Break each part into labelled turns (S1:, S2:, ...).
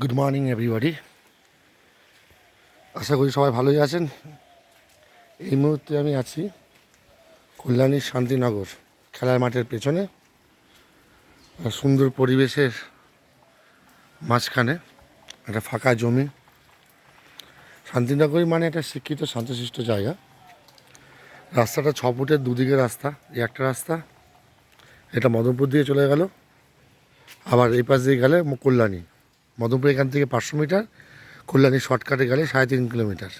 S1: Good morning everybody আশা করি সবাই ভালোই আছেন। এই মুহূর্তে আমি আছি কল্যাণী শান্তিনগর খেলার মাঠের পেছনে সুন্দর পরিবেশের মাঝখানে একটা ফাঁকা জমি। শান্তিনগরই মানে একটা শিক্ষিত, শান্তশিষ্ট জায়গা। রাস্তাটা ছ ফুটের দুদিকে রাস্তা, এই একটা রাস্তা। এটা মদনপুর দিয়ে চলে গেল। আবার এই পাশ দিয়ে গেলে কল্যাণী। মদনপুর এখান থেকে পাঁচশো মিটার, কল্যাণী শর্টকাটে গেলে সাড়ে তিন কিলোমিটার।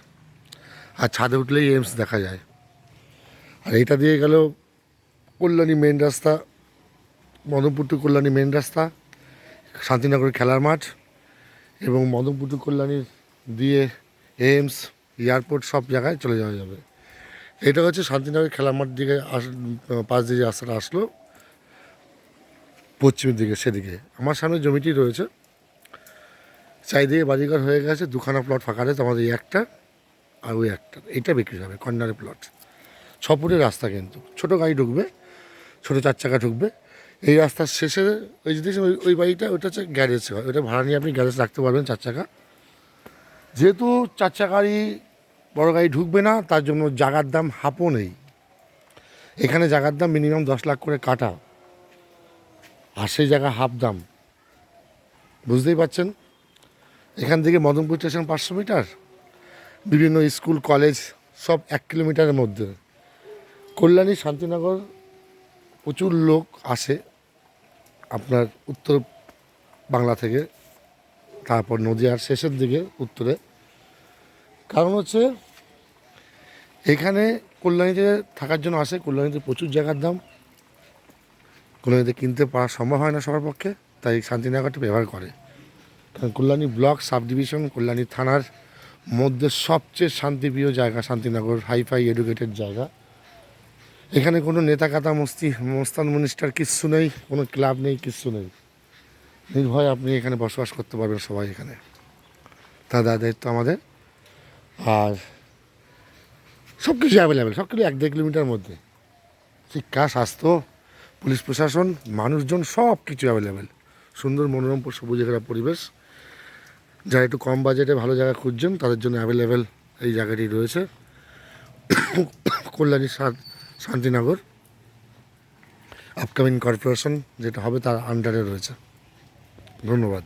S1: আর ছাদে উঠলেই এইমস দেখা যায়। আর এটা দিয়ে গেল কল্যাণী মেন রাস্তা মদনপুর টু কল্যাণী মেন রাস্তা শান্তিনগরের খেলার মাঠ এবং মদনপুর টু কল্যাণীর দিয়ে এইমস এয়ারপোর্ট সব জায়গায় চলে যাওয়া যাবে। এটা হচ্ছে শান্তিনগর খেলার মাঠ দিকে আস, পাশ দিয়ে যে রাস্তাটা আসলো, পশ্চিমের দিকে, সেদিকে। আমার সামনে জমিটি রয়েছে। চারিদিকে বাড়িঘর হয়ে গেছে, দুখানা প্লট ফাঁকা রয়েছে, আমাদের এই একটা আর ওই একটা। এটা বিক্রি হবে কর্নারে প্লট ছপুরের রাস্তা কিন্তু। ছোটো গাড়ি ঢুকবে, ছোটো চার চাকা ঢুকবে। এই রাস্তার শেষে ওই যে দেখছেন, ওই- ওই বাড়িটা, ওটা হচ্ছে গ্যারেজ হয় ওটা ভাড়া নিয়ে আপনি গ্যারেজ রাখতে পারবেন চার চাকা। যেহেতু চার চাকা গাড়ি বড় গাড়ি ঢুকবে না, তার জন্য জাগার দাম হাপও নেই। এখানে জাগার দাম মিনিমাম দশ লাখ করে কাটা। আর সেই জায়গা হাফ দাম। বুঝতেই পারছেন? এখান থেকে মদনপুর স্টেশন পাঁচশো মিটার, বিভিন্ন স্কুল, কলেজ সব এক কিলোমিটারের মধ্যে। কল্যাণী শান্তিনগর প্রচুর লোক আসে আপনার উত্তর বাংলা থেকে, তারপর নদীয়ার শেষের দিকে উত্তরে। কারণ হচ্ছে এখানে কল্যাণীতে থাকার জন্য আসে, কল্যাণীতে প্রচুর জায়গার দাম। কল্যাণীতে কিনতে পারা সম্ভব হয় না সবার পক্ষে, তাই শান্তিনগরটা ব্যবহার করে। Kalyani block subdivision, Kalyani থানার মধ্যে সবচেয়ে শান্তিপ্রিয় জায়গা শান্তিনগর, হাইফাই এডুকেটেড জায়গা। এখানে কোনো নেতা কাতা মস্তি, মস্তান মিনিস্টার কিচ্ছু নেই, কোনো ক্লাব নেই, কিচ্ছু নেই। নির্ভয়ে আপনি এখানে বসবাস করতে পারবেন সবাই এখানে। তা দায় দায়িত্ব আমাদের। আর সব কিছু অ্যাভেলেবেল সব কিছু এক দেড় কিলোমিটার মধ্যে। শিক্ষা, স্বাস্থ্য, পুলিশ প্রশাসন, মানুষজন সব কিছু অ্যাভেলেবেল সুন্দর, মনোরম, সবুজ ঘেরা পরিবেশ। যারা একটু কম বাজেটে ভালো জায়গা খুঁজছেন, তাদের জন্য অ্যাভেলেবেল এই জায়গাটি রয়েছে। কল্যাণী শান্তিনগর। আপকামিং কর্পোরেশন যেটা হবে তার আন্ডারে রয়েছে। ধন্যবাদ।